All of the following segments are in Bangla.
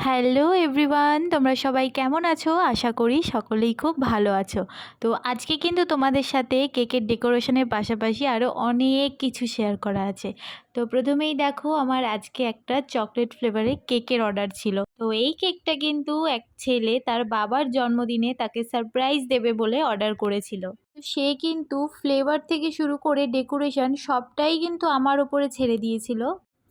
হ্যালো এভরিওয়ান, তোমরা সবাই কেমন আছো? আশা করি সকলেই খুব ভালো আছো। তো আজকে কিন্তু তোমাদের সাথে কেকের ডেকোরেশনের পাশাপাশি আরও অনেক কিছু শেয়ার করা আছে। তো প্রথমেই দেখো, আমার আজকে একটা চকলেট ফ্লেভারের কেকের অর্ডার ছিল। তো এই কেকটা কিন্তু এক ছেলে তার বাবার জন্মদিনে তাকে সারপ্রাইজ দেবে বলে অর্ডার করেছিল। সে কিন্তু ফ্লেভার থেকে শুরু করে ডেকোরেশন সবটাই কিন্তু আমার ওপরে ছেড়ে দিয়েছিল।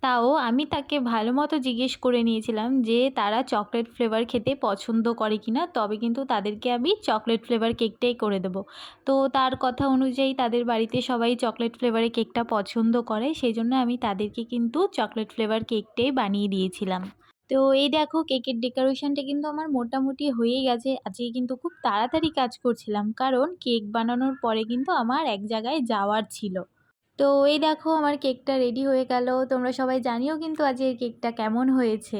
তাও আমি তাকে ভালো মতো জিজ্ঞেস করে নিয়েছিলাম যে তারা চকলেট ফ্লেভার খেতে পছন্দ করে কি না তবে কিন্তু তাদেরকে আমি চকলেট ফ্লেভার কেকটাই করে দেবো। তো তার কথা অনুযায়ী তাদের বাড়িতে সবাই চকলেট ফ্লেভারের কেকটা পছন্দ করে সেই জন্য আমি তাদেরকে কিন্তু চকলেট ফ্লেভার কেকটাই বানিয়ে দিয়েছিলাম। তো এই দেখো কেকের ডেকোরেশনটা কিন্তু আমার মোটামুটি হয়েই গেছে। আজকে কিন্তু খুব তাড়াতাড়ি কাজ করছিলাম, কারণ কেক বানানোর পরে কিন্তু আমার এক জায়গায় যাওয়ার ছিল। তো এই দেখো আমার কেকটা রেডি হয়ে গেল। তোমরা সবাই জানিও কিন্তু আজকের কেকটা কেমন হয়েছে।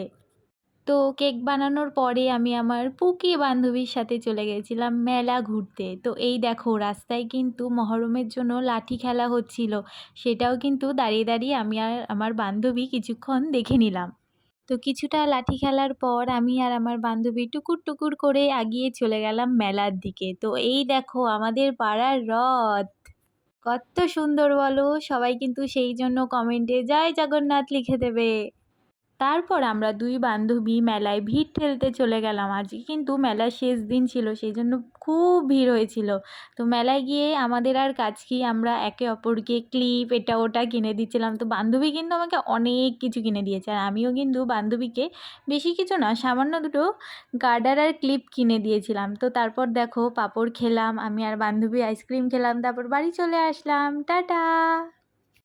তো কেক বানানোর পরে আমি আমার পুকি বান্ধবীর সাথে চলে গেছিলাম মেলা ঘুরতে। তো এই দেখো রাস্তায় কিন্তু মহরমের জন্য লাঠি খেলা হচ্ছিল। সেটাও কিন্তু দাঁড়িয়ে দাঁড়িয়ে আমি আর আমার বান্ধবী কিছুক্ষণ দেখে নিলাম। তো কিছুটা লাঠি খেলার পর আমি আর আমার বান্ধবী টুকুর টুকুর করে আগিয়ে চলে গেলাম মেলার দিকে। তো এই দেখো আমাদের পাড়ার রথ। কত সুন্দর বলো। সবাই কিন্তু সেই জন্য কমেন্টে জয় জগন্নাথ লিখে দেবে। তারপর আমরা দুই বান্ধবী মেলায় ভিড় ঠেলতে চলে গেলাম। আজকে কিন্তু মেলার শেষ দিন ছিল সেই জন্য খুব ভিড় হয়েছিল। তো মেলায় গিয়ে আমাদের আর কাজ কি, আমরা একে অপরকে ক্লিপ, এটা ওটা কিনে দিচ্ছিলাম। তো বান্ধবী কিন্তু আমাকে অনেক কিছু কিনে দিয়েছে। আর আমিও কিন্তু বান্ধবীকে বেশি কিছু না, সামান্য দুটো গার্ডার আর ক্লিপ কিনে দিয়েছিলাম। তো তারপর দেখো পাঁপড় খেলাম, আমি আর বান্ধবী আইসক্রিম খেলাম, তারপর বাড়ি চলে আসলাম। টাটা!